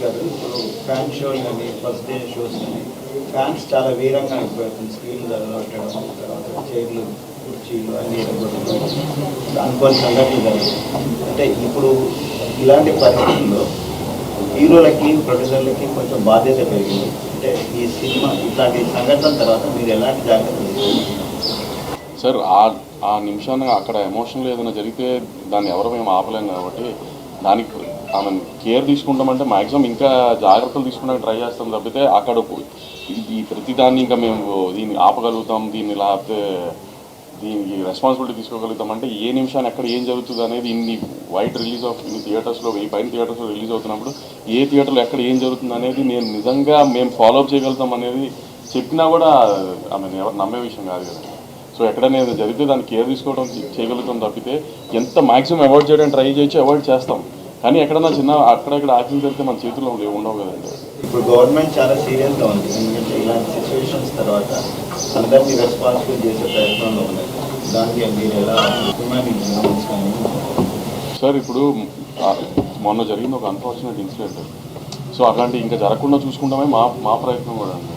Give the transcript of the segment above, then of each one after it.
కాదు ఇప్పుడు ఫ్యాన్ షోలు కానీ ఫస్ట్ డే షోస్ కానీ ఫ్యాన్స్ చాలా వీరంగా అయిపోతుంది స్క్రీన్ పెట్టడం తర్వాత చైర్లు కుర్చీలు అన్ని అనుకోని సంఘటనలు జరుగుతాయి అంటే ఇప్పుడు ఇలాంటి పరిస్థితుల్లో హీరోలకి ప్రొడ్యూసర్లకి కొంచెం బాధ్యత పెరిగింది. అంటే ఈ సినిమా ఇట్లాంటి సంఘటనల తర్వాత మీరు ఎలాంటి జాగ్రత్తలు సార్ ఆ ఆ నిమిషాన అక్కడ ఎమోషన్లు ఏదైనా జరిగితే దాన్ని ఎవరు మేము ఆపలేం కాబట్టి దానికి ఆమె కేర్ తీసుకుంటామంటే మాక్సిమం ఇంకా జాగ్రత్తలు తీసుకోవడానికి ట్రై చేస్తాం తప్పితే అక్కడ ఈ- ప్రతిదాన్ని ఇంకా మేము దీన్ని ఆపగలుగుతాం దీన్ని లేకపోతే దీనికి రెస్పాన్సిబిలిటీ తీసుకోగలుగుతాం అంటే ఏ నిమిషాన్ని ఎక్కడ ఏం జరుగుతుంది అనేది ఇన్ని వైట్ రిలీజ్ ఆఫ్ ఇన్ని థియేటర్స్లో ఈ పైన థియేటర్స్లో రిలీజ్ అవుతున్నప్పుడు ఏ థియేటర్లో ఎక్కడ ఏం జరుగుతుంది అనేది నేను నిజంగా మేము ఫాలో అప్ చేయగలుగుతాం అనేది చెప్పినా కూడా ఆమె ఎవరు నమ్మే విషయం కాదు కదా. సో ఎక్కడైనా జరిగితే దాన్ని కేర్ తీసుకోవడం చేయగలుగుతాం తప్పితే ఎంత మాక్సిమం అవాయిడ్ చేయడానికి ట్రై చేయొచ్చు అవాయిడ్ చేస్తాం. కానీ ఎక్కడన్నా చిన్న అక్కడక్కడ యాక్సిడెంట్ జరిగితే మన చేతుల్లో ఉండవు కదండి. ఇప్పుడు గవర్నమెంట్ చాలా సీరియస్గా ఉంది. ఎందుకంటే ఇలాంటి సిచ్యువేషన్స్ తర్వాత అందరినీ రెస్పాన్సిబుల్ చేసే ప్రయత్నంలో ఉంది. దానికి మీరు ఎలా సార్ ఇప్పుడు మొన్న జరిగింది ఒక అన్ఫార్చునేట్ ఇన్సిడెంట్ సో అట్లాంటి ఇంకా జరగకుండా చూసుకుంటామే మా మా ప్రయత్నం కూడా అండి.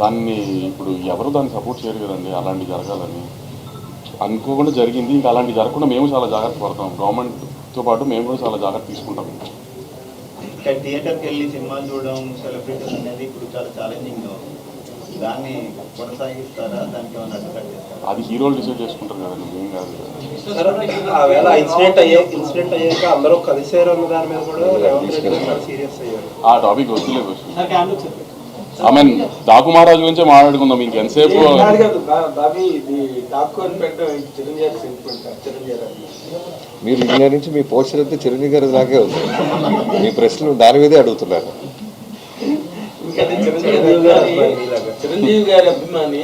దాన్ని ఇప్పుడు ఎవరు దాన్ని సపోర్ట్ చేయరు కదండి అలాంటి జరగాలని. అనుకోకుండా జరిగింది. ఇంకా అలాంటి జరగకుండా మేము చాలా జాగ్రత్త పడతాం. గవర్నమెంట్తో పాటు మేము కూడా చాలా జాగ్రత్త తీసుకుంటాం. ఇంకా థియేటర్కి వెళ్ళి సినిమాలు చూడడం సెలబ్రిటీస్ అనేది ఇప్పుడు చాలా ఛాలెంజింగ్గా ఉంది. దాన్ని కొనసాగిస్తారా? దానికి ఏమైనా అడ్డుకట్టేస్తారా అది హీరోలు డిసైడ్ చేసుకుంటారు కదండి మేము కాదు కదా సార్, ఆ వేళ ఇన్సిడెంట్ అయ్యే ఇన్సిడెంట్ అయ్యాక అందరూ కలిసారు అన్న దాని మీద కూడా రేవంత్ రెడ్డి సీరియస్ అయ్యారు. ఆ టాపిక్ వద్దులేదు ఐ మీన్ డాకు మహారాజు గురించే మాట్లాడుకుందాం చిరంజీవి గారు. మీరు ఇండియా నుంచి మీ పోస్టర్ అయితే చిరంజీవి గారి దాకే ఉంది. మీ ప్రశ్నలు దాని మీదే అడుగుతున్నారు. ఇంకా చిరంజీవి గారి చిరంజీవి గారి అభిమాని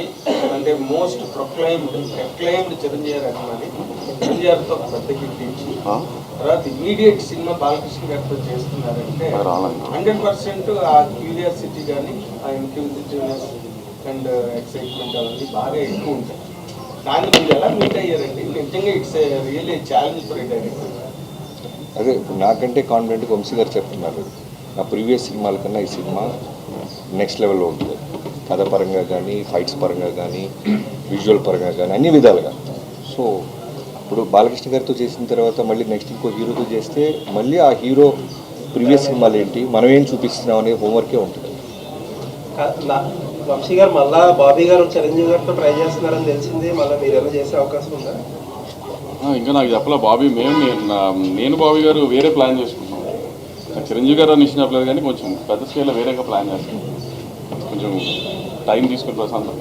అంటే మోస్ట్ ప్రొక్లైమ్డ్ ప్రొక్లైమ్డ్ చిరంజీవి గారి అభిమాని. చిరంజీవి గారితో ఒక పెద్ద గిఫ్ట్ ఇచ్చి ఆ? తర్వాత ఇమీడియట్ సినిమా బాలకృష్ణ గారితో చేస్తున్నారంటే. హండ్రెడ్ పర్సెంట్ ఆ క్యూరియాసిటీ కానీ ఆ ఇంక్యూజిటివ్నెస్ అండ్ ఎక్సైట్మెంట్ అవన్నీ బాగా ఎక్కువ ఉంటాయి. దాన్ని మీరు ఎలా మీట్ అయ్యారండి? నిజంగా it's really challenge for director అదే ఇప్పుడు నాకంటే కాన్ఫిడెంట్ వంశీ గారు చెప్తున్నారు. నా ప్రీవియస్ సినిమాల కన్నా ఈ సినిమా నెక్స్ట్ లెవెల్లో ఉంటుంది. కథ పరంగా కానీ ఫైట్స్ పరంగా కానీ విజువల్ పరంగా కానీ అన్ని విధాలుగా. సో ఇప్పుడు బాలకృష్ణ గారితో చేసిన తర్వాత మళ్ళీ నెక్స్ట్ ఇంకో హీరోతో చేస్తే మళ్ళీ ఆ హీరో ప్రీవియస్ సినిమాలు ఏంటి మనం ఏం చూపిస్తున్నాం అనే హోంవర్కే ఉంటుంది. వంశీ గారు మళ్ళా బాబీ గారు చిరంజీవి గారితో ట్రై చేస్తున్నారని తెలిసింది. మళ్ళీ మీరు ఏమైనా చేసే అవకాశం ఉందా? ఇంకా నాకు చెప్పలే బాబీ మేము నేను బాబీ గారు వేరే ప్లాన్ చేసుకుంటున్నాం. నాకు చిరంజీవి గారు అని ఇచ్చిన చెప్పలేదు కానీ కొంచెం పెద్ద స్కేల్లో వేరేగా ప్లాన్ చేస్తాం. కొంచెం టైం తీసుకుని ప్రశాంతం.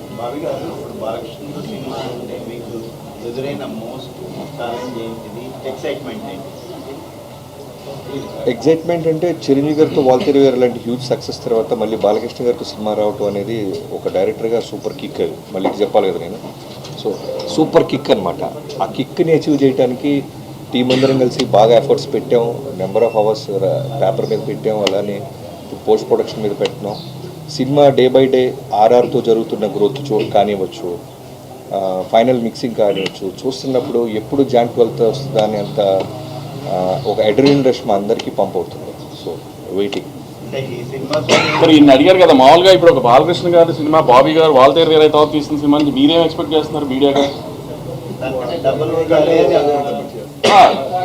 ఎగ్జైట్మెంట్ అంటే చిరంజీవి గారితో వాల్తేరు గారు లాంటి హ్యూజ్ సక్సెస్ తర్వాత మళ్ళీ బాలకృష్ణ గారితో సినిమా రావటం అనేది ఒక డైరెక్టర్గా సూపర్ కిక్ అది మళ్ళీ చెప్పాలి కదా నేను. సో సూపర్ కిక్ అనమాట ఆ కిక్ని అచీవ్ చేయడానికి టీం అందరం కలిసి బాగా ఎఫర్ట్స్ పెట్టాం. నెంబర్ ఆఫ్ అవర్స్ పేపర్ మీద పెట్టాం. అలానే పోస్ట్ ప్రొడక్షన్ మీద పెట్టినాం. సినిమా డే బై డే ఆర్ఆర్తో జరుగుతున్న గ్రోత్ చూ కానివ్వచ్చు ఫైనల్ మిక్సింగ్ కానివ్వచ్చు చూస్తున్నప్పుడు ఎప్పుడు జాన్ ట్వెల్త్ వస్తుందా అని అంత ఒక అడ్రినల్ రష్ మా అందరికీ పంప్ అవుతుంది. సో వెయిటింగ్ మరి ఈయన అడిగారు కదా మామూలుగా ఇప్పుడు ఒక బాలకృష్ణ గారి సినిమా బాబీ గారు వాల్తేరు గారు తర్వాత తీసిన సినిమా మీరేం ఎక్స్పెక్ట్ చేస్తున్నారు మీడియాగా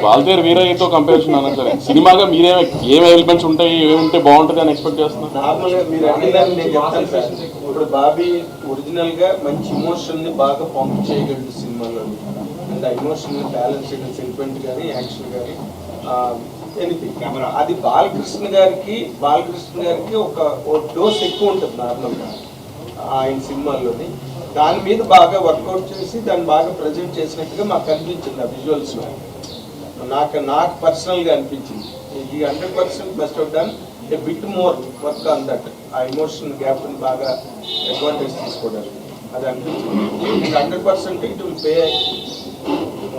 వాల్తేరు వీరయ్యతో కంపారిజన్ అన్నారు సరే. సినిమాగా మీరేం ఏం ఎలిమెంట్స్ ఉంటాయి ఏమి ఉంటే బాగుంటుంది అని ఎక్స్పెక్ట్ చేస్తున్నారు? ఇప్పుడు బాబీ ఒరిజినల్గా మంచి ఇమోషన్ని బాగా పంప్ చేయగలడు సినిమాలో అండ్ ఆ ఇమోషన్ బ్యాలెన్స్ చేయడం సెంటిమెంట్ కానీ యాక్షన్ కానీ ఎనీథింగ్ అది బాలకృష్ణ గారికి బాలకృష్ణ గారికి ఒక ఒక డోస్ ఎక్కువ ఉంటుంది నార్మల్గా ఆయన సినిమాల్లోని. దాని మీద బాగా వర్కౌట్ చేసి దాన్ని బాగా ప్రజెంట్ చేసినట్టుగా మాకు అనిపించింది ఆ విజువల్స్లో నాకు నాకు పర్సనల్గా అనిపించింది. ఇది hundred percent must have done a bit more work on that ఆ ఎమోషన్ గ్యాప్ని బాగా అడ్వాంటేజ్ తీసుకోవడానికి. అది అనిపించింది. Hundred percent it will pay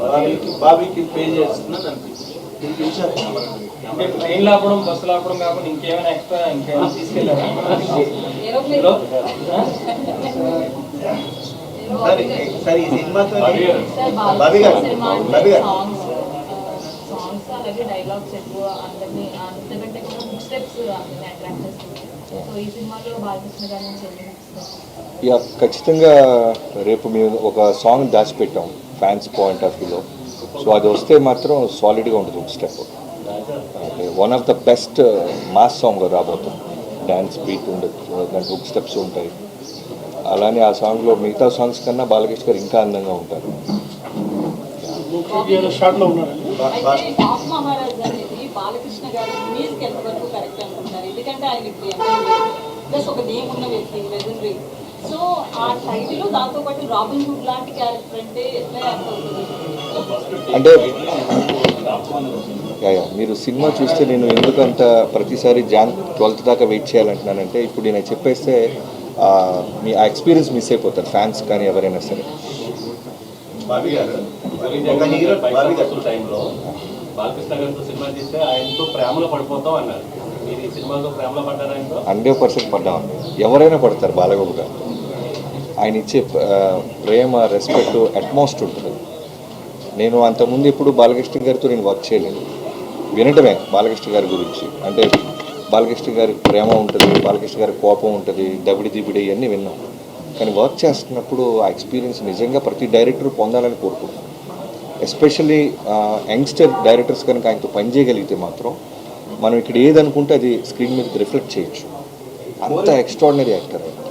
బాబీకి బాబీకి పే చేస్తుందని అనిపించింది. అంటే ట్రైన్ లాపడం బస్సు లాపడం కాకుండా ఇంకేమైనా ఎక్స్ట్రా ఇంకేమైనా తీసుకెళ్ళారా? సరే సరే ఈ సినిమాతో బాబీ గారు. బాబీ గారు సినిమా బాబీ గారు. సాంగ్స్ సాంగ్స్ అలాగే డైలాగ్స్ ఎక్కువ అందరినీ అంతకంటే కూడా బుక్స్ స్టెప్స్ అట్రాక్ట్ చేస్తుంది సో ఈ సినిమాలో బాలకృష్ణ గారి నుంచి ఎన్ని steps? ఇక ఖచ్చితంగా రేపు మేము ఒక సాంగ్ దాచిపెట్టాం ఫ్యాన్స్ పాయింట్ ఆఫ్ వ్యూలో సో అది వస్తే మాత్రం సాలిడ్గా ఉంటుంది ఒక స్టెప్ అంటే one of the best mass song రాబోతుంది. డ్యాన్స్ బీట్ ఉండదు దాంట్లో స్టెప్స్ ఉంటాయి. అలానే ఆ సాంగ్లో మిగతా సాంగ్స్ కన్నా బాలకృష్ణ గారు ఇంకా అందంగా ఉంటారు. అయితే టాప్ మహారాజ్ అనేది బాలకృష్ణ గారి ఇమేజ్కి ఎంతవరకు కరెక్ట్ అనుకుంటారు? ఎందుకంటే ఆయన ఇప్పుడు ఎమ్మెల్యే ప్లస్ ఒక నేమ్ ఉన్న వ్యక్తి లెజెండరీ సో ఆ టైటిల్ దాంతో పాటు రాబిన్ హుడ్ లాంటి క్యారెక్టర్ అంటే ఎట్లా అంటే. మీరు సినిమా చూస్తే నేను ఎందుకంత ప్రతిసారి జాన్ ట్వెల్త్ దాకా వెయిట్ చేయాలంటున్నానంటే ఇప్పుడు నేను చెప్పేస్తే మీ ఆ ఎక్స్పీరియన్స్ మిస్ అయిపోతారు ఫ్యాన్స్ కానీ ఎవరైనా సరే. బాబీ గారు ఒక హీరో బాబీ గారు. టైంలో బాలకృష్ణ గారితో సినిమా తీస్తే ఆయనతో ప్రేమలో పడిపోతాం అన్నారు. మీరు ఈ సినిమాతో ప్రేమలో పడ్డారు ఆయనతో హండ్రెడ్ పర్సెంట్ పడ్డామండి ఎవరైనా పడతారు బాలబాబు గారు. ఆయన ఇచ్చే ప్రేమ రెస్పెక్ట్ అట్మాస్ట్ ఉంటుంది. నేను అంతకుముందు ఎప్పుడు బాలకృష్ణ గారితో నేను వర్క్ చేయలేదు. వినటమే బాలకృష్ణ గారి గురించి. అంటే బాలకృష్ణ గారి ప్రేమ ఉంటుంది బాలకృష్ణ గారి కోపం ఉంటుంది దబిడి దిబిడి ఇవన్నీ విన్నాం. కానీ వర్క్ చేస్తున్నప్పుడు ఆ ఎక్స్పీరియన్స్ నిజంగా ప్రతి డైరెక్టర్ పొందాలని కోరుకుంటున్నాం. ఎస్పెషల్లీ యంగ్స్టర్ డైరెక్టర్స్ కనుక ఆయనతో పనిచేయగలిగితే మాత్రం మనం ఇక్కడ ఏదనుకుంటే అది స్క్రీన్ మీద రిఫ్లెక్ట్ చేయొచ్చు. అంత ఎక్స్ట్రాడినరీ యాక్టర్ ఆయన.